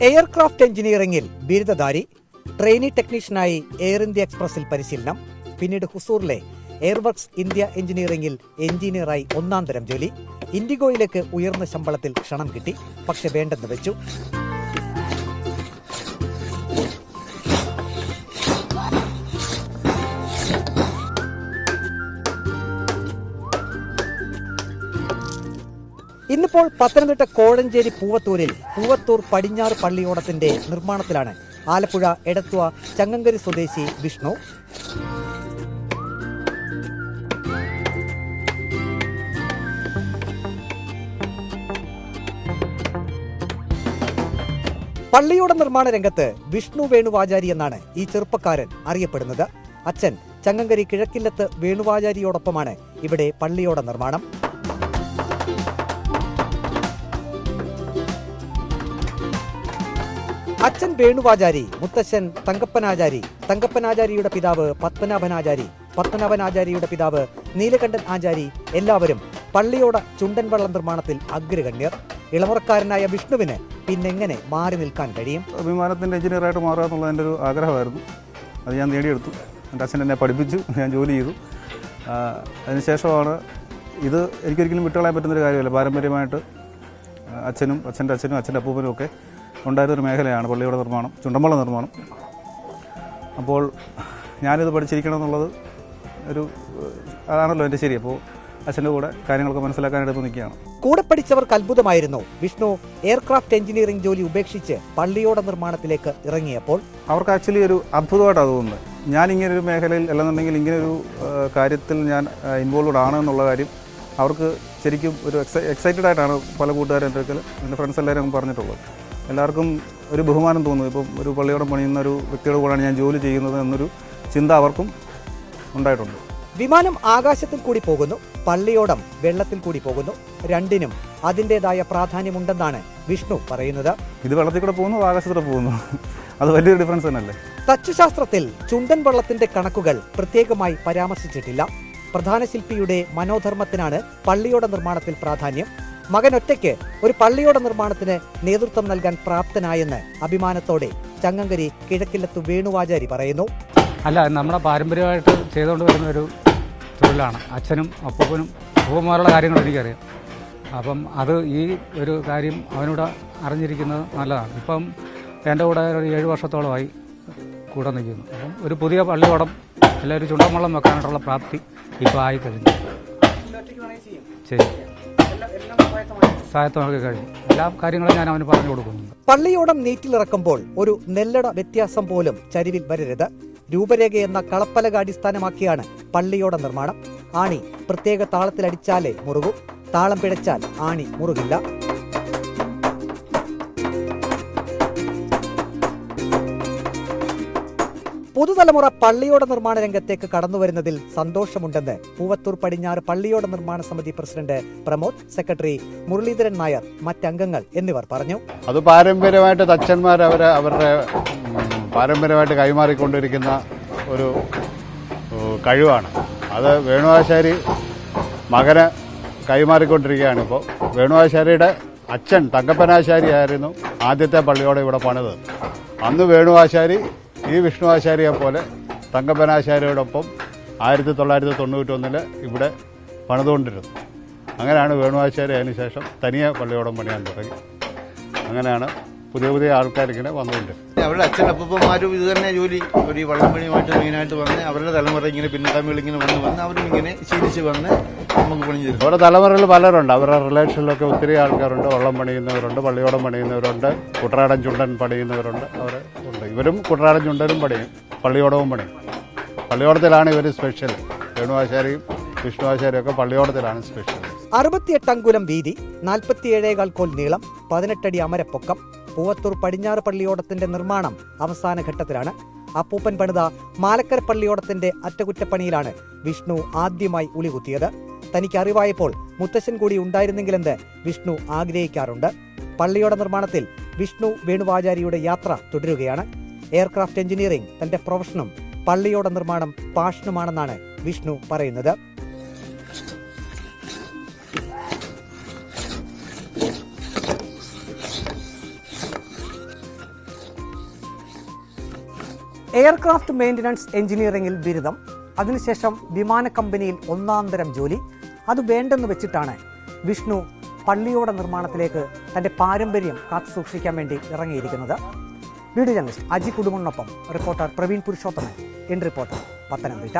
Aircraft എഞ്ചിനീയറിംഗിൽ ബിരുദധാരി trainee ടെക്നീഷ്യനായി എയർ ഇന്ത്യ എക്സ്പ്രസിൽ പരിശീലനം പിന്നീട് ഹുസൂറിലെ എയർവർക്സ് ഇന്ത്യ എഞ്ചിനീയറിംഗിൽ എഞ്ചിനീയറായി ഒന്നാം തരം ജോലി ഇൻഡിഗോയിലേക്ക് ഉയർന്ന ശമ്പളത്തിൽ ക്ഷണം കിട്ടി പക്ഷെ വേണ്ടെന്ന് വെച്ചു. ഇന്നിപ്പോൾ പത്തനംതിട്ട കോഴഞ്ചേരി പൂവത്തൂരിൽ പൂവത്തൂർ പടിഞ്ഞാറ് പള്ളിയോടത്തിന്റെ നിർമ്മാണത്തിലാണ് ആലപ്പുഴ എടത്വ ചങ്ങങ്കരി സ്വദേശി വിഷ്ണു. പള്ളിയോട നിർമ്മാണ രംഗത്ത് വിഷ്ണു വേണുവാചാരി എന്നാണ് ഈ ചെറുപ്പക്കാരൻ അറിയപ്പെടുന്നത്. അച്ഛൻ ചങ്ങങ്കരി കിഴക്കില്ലത്ത് വേണുവാചാരിയോടൊപ്പമാണ് ഇവിടെ പള്ളിയോട നിർമ്മാണം. അച്ഛൻ വേണുവാചാരി മുത്തശ്ശൻ തങ്കപ്പനാചാരി. തങ്കപ്പനാചാരിയുടെ പിതാവ് പത്മനാഭനാചാരി. പത്മനാഭനാചാരിയുടെ പിതാവ് നീലകണ്ഠൻ ആചാരി. എല്ലാവരും പള്ളിയോട ചുണ്ടൻ വള്ളം നിർമ്മാണത്തിൽ അഗ്രഗണ്യർ. ഇളമുറക്കാരനായ വിഷ്ണുവിന് പിന്നെങ്ങനെ മാറി നിൽക്കാൻ കഴിയും? വിമാനത്തിന്റെ എഞ്ചിനീയറായിട്ട് മാറുക എന്നുള്ളത് എന്റെ ഒരു ആഗ്രഹമായിരുന്നു. അത് ഞാൻ നേടിയെടുത്തു. എന്റെ അച്ഛൻ എന്നെ പഠിപ്പിച്ചു. ഞാൻ ജോലി ചെയ്തു. അതിനുശേഷമാണ് ഇത് എനിക്കൊരിക്കലും വിട്ടുകളയാൻ പറ്റുന്നൊരു കാര്യമല്ല. പാരമ്പര്യമായിട്ട് അച്ഛനും അച്ഛന്റെ അച്ഛനും അച്ഛന്റെ അപ്പൂപ്പനും ഒക്കെ ഉണ്ടായിരുന്നൊരു മേഖലയാണ് പള്ളിയുടെ നിർമ്മാണം ചുണ്ടമ്പള നിർമ്മാണം. അപ്പോൾ ഞാനിത് പഠിച്ചിരിക്കണം എന്നുള്ളത് ഒരു അതാണല്ലോ എന്റെ ശരി. അപ്പോൾ അച്ഛന്റെ കൂടെ കാര്യങ്ങളൊക്കെ മനസ്സിലാക്കാനായിട്ട് ഇപ്പോൾ നിൽക്കുകയാണ്. കൂടെ പഠിച്ചവർക്ക് അത്ഭുതമായിരുന്നു വിഷ്ണു എയർക്രാഫ്റ്റ് എഞ്ചിനീയറിംഗ് ജോലി ഉപേക്ഷിച്ച് പള്ളിയോട നിർമ്മാണത്തിലേക്ക് ഇറങ്ങിയപ്പോൾ. അവർക്ക് ആക്ച്വലി ഒരു അത്ഭുതമായിട്ടാണ് തോന്നുന്നത്. ഞാൻ ഇങ്ങനെ ഒരു മേഖലയിൽ അല്ലെന്നുണ്ടെങ്കിൽ ഇങ്ങനെ ഒരു കാര്യത്തിൽ ഞാൻ ഇൻവോൾവ്ഡ് ആണ് എന്നുള്ള കാര്യം അവർക്ക് ശരിക്കും ഒരു എക്സൈറ്റഡ് ആയിട്ടാണ് പല കൂട്ടുകാരും എന്റെ അടുക്കൽ എന്റെ ഫ്രണ്ട്സ് എല്ലാവരും പറഞ്ഞിട്ടുള്ളത്. എല്ലാവർക്കും ഒരു ബഹുമാനം തോന്നുന്നു. ഇപ്പം ഒരു പള്ളിയോടം പണിയുന്ന ഒരു വ്യക്തിയുടെ കൂടെയാണ് ഞാൻ ജോലി ചെയ്യുന്നത് എന്നൊരു ചിന്ത അവർക്കും ഉണ്ടായിട്ടുണ്ട്. വിമാനം ആകാശത്തിൽ കൂടി പോകുന്നു പള്ളിയോടം വെള്ളത്തിൽ കൂടി പോകുന്നു. രണ്ടിനും അതിന്റെതായ പ്രാധാന്യമുണ്ടെന്നാണ് വിഷ്ണു പറയുന്നത്. ഇത് വെള്ളത്തിൽ കൂടെ പോകുന്നു ആകാശത്തിൽ പോകുന്നു. അത് വലിയൊരു ഡിഫറൻസ് തന്നെയല്ലേ? തച്ചുശാസ്ത്രത്തിൽ ചുണ്ടൻ വെള്ളത്തിന്റെ കണക്കുകൾ പ്രത്യേകമായി പരാമർശിച്ചിട്ടില്ല. പ്രധാന ശില്പിയുടെ മനോധർമ്മത്തിനാണ് പള്ളിയോട നിർമ്മാണത്തിൽ പ്രാധാന്യം. മകൻ ഒറ്റയ്ക്ക് ഒരു പള്ളിയുടെ നിർമ്മാണത്തിന് നേതൃത്വം നൽകാൻ പ്രാപ്തനായെന്ന് അഭിമാനത്തോടെ ചങ്ങങ്കരി കിഴക്കില്ലത്ത് വേണുവാചാരി പറയുന്നു. അല്ല നമ്മുടെ പാരമ്പര്യമായിട്ട് ചെയ്തുകൊണ്ട് വരുന്ന ഒരു തൊഴിലാണ്. അച്ഛനും അപ്പൂപ്പനും അപ്പൂപ്പന്മാരുള്ള കാര്യങ്ങൾ എനിക്കറിയാം. അപ്പം അത് ഈ ഒരു കാര്യം അവനോട് അറിഞ്ഞിരിക്കുന്നത് നല്ലതാണ്. ഇപ്പം എന്റെ കൂടെ ഒരു ഏഴ് വർഷത്തോളമായി കൂടെ നിൽക്കുന്നു. അപ്പം ഒരു പുതിയ പള്ളിയോടം അല്ലെങ്കിൽ എല്ലാവരും ചുണ്ടമ്പള്ളം വെക്കാനായിട്ടുള്ള പ്രാപ്തി ഇപ്പോൾ ആയിക്കഴിഞ്ഞു. ശരി. എല്ലാ കാര്യങ്ങളും ഞാൻ അവന് പറഞ്ഞു കൊടുക്കുന്നുണ്ട്. പള്ളിയോടം നീറ്റിലിറക്കുമ്പോൾ ഒരു നെല്ലട വ്യത്യാസം പോലും ചരിവിൽ വരരുത്. രൂപരേഖ എന്ന കളപ്പലക അടിസ്ഥാനമാക്കിയാണ് പള്ളിയോടം നിർമ്മാണം. ആണി പ്രത്യേക താളത്തിലടിച്ചാലേ മുറുകൂ. താളം പിഴച്ചാൽ ആണി മുറുകില്ല. പുതുതലമുറ പള്ളിയോട നിർമ്മാണ രംഗത്തേക്ക് കടന്നുവരുന്നതിൽ സന്തോഷമുണ്ടെന്ന് പൂവത്തൂർ പടിഞ്ഞാറ് പള്ളിയോട നിർമ്മാണ സമിതി പ്രസിഡന്റ് പ്രമോദ് സെക്രട്ടറി മുരളീധരൻ നായർ മറ്റംഗങ്ങൾ എന്നിവർ പറഞ്ഞു. അത് പാരമ്പര്യമായിട്ട് തച്ചന്മാർ അവർ അവരുടെ പാരമ്പര്യമായിട്ട് കൈമാറിക്കൊണ്ടിരിക്കുന്ന ഒരു കഴിവാണ്. അത് വേണുവാശാരി മകന് കൈമാറിക്കൊണ്ടിരിക്കുകയാണ് ഇപ്പോൾ. വേണുവാശാരിയുടെ അച്ഛൻ തങ്കപ്പനാശാരി ആയിരുന്നു ആദ്യത്തെ പള്ളിയോടെ ഇവിടെ പണിത് അന്ന് വേണുവാശാരി ഈ വിഷ്ണു വിഷ്ണുവാശാരിയെ പോലെ തങ്കപ്പനാശാരിയോടൊപ്പം ആയിരത്തി തൊള്ളായിരത്തി തൊണ്ണൂറ്റൊന്നിൽ ഇവിടെ പണിതുകൊണ്ടിരുന്നു. അങ്ങനെയാണ് വേണുവാശാരി അതിനുശേഷം തനിയെ പള്ളിയോടം പണിയാൻ തുടങ്ങി. അങ്ങനെയാണ് പുതിയ പുതിയ ആൾക്കാരിങ്ങനെ വന്നുണ്ട് അവരുടെ അച്ഛനപ്പന്മാരും ഇത് തന്നെ ജോലി ഒരു വള്ളം വള്ളംപണിയുമായിട്ട് മെയിനായിട്ട് വന്ന് അവരുടെ തലമുറ ഇങ്ങനെ പിന്നത്തമ്മിൽ ഇങ്ങനെ വന്ന് വന്ന് അവരും ഇങ്ങനെ ശീലിച്ച് വന്ന് നമുക്ക് പണി ചെയ്തു. അവരുടെ തലമുറയിൽ പലരുണ്ട്. അവരുടെ റിലേഷനിലൊക്കെ ഒത്തിരി ആൾക്കാരുണ്ട്. വള്ളം പണിയുന്നവരുണ്ട് പള്ളിയോടം പണിയുന്നവരുണ്ട് കുട്ടനാടൻ ചുണ്ടൻ പണിയുന്നവരുണ്ട് അവർ ഉണ്ട്. ഇവരും കുട്ടനാടൻ ചുണ്ടനും പണിയും പള്ളിയോടവും പണിയും. പള്ളിയോടത്തിലാണ് ഇവർ സ്പെഷ്യൽ വേണുവാശാരിയും വിഷ്ണുവാശാരിയൊക്കെ പള്ളിയോടത്തിലാണ് സ്പെഷ്യൽ അറുപത്തിയെട്ട് അങ്കുലം വീതി നാൽപ്പത്തിയേഴേകാൽ കോൽ നീളം പതിനെട്ടടി അമരപ്പൊക്കം പൂവത്തൂർ പടിഞ്ഞാറ് പള്ളിയോടത്തിന്റെ നിർമ്മാണം അവസാന ഘട്ടത്തിലാണ്. അപ്പൂപ്പൻ പണിത മാലക്കര പള്ളിയോടത്തിന്റെ അറ്റകുറ്റപ്പണിയിലാണ് വിഷ്ണു ആദ്യമായി ഉളികുത്തിയത് തനിക്ക് അറിവായപ്പോൾ മുത്തശ്ശൻ കൂടി ഉണ്ടായിരുന്നെങ്കിലെന്ന് വിഷ്ണു ആഗ്രഹിക്കാറുണ്ട്. പള്ളിയോട നിർമ്മാണത്തിൽ വിഷ്ണു വേണുവാചാരിയുടെ യാത്ര തുടരുകയാണ്. എയർക്രാഫ്റ്റ് എഞ്ചിനീയറിംഗ് തന്റെ പ്രൊഫഷനും പള്ളിയോട നിർമ്മാണം പാഷനുമാണെന്നാണ് വിഷ്ണു പറയുന്നത്. എയർക്രാഫ്റ്റ് മെയിന്റനൻസ് എഞ്ചിനീയറിംഗിൽ ബിരുദം അതിനുശേഷം വിമാന കമ്പനിയിൽ ഒന്നാം തരം ജോലി. അത് വേണ്ടെന്ന് വെച്ചിട്ടാണ് വിഷ്ണു പള്ളിയോട നിർമ്മാണത്തിലേക്ക് തന്റെ പാരമ്പര്യം കാത്തു സൂക്ഷിക്കാൻ വേണ്ടി ഇറങ്ങിയിരിക്കുന്നത്. Video journalist Aji കുടുംബനൊപ്പം reporter Praveen Purushothaman. In reporter Pathanamthitta.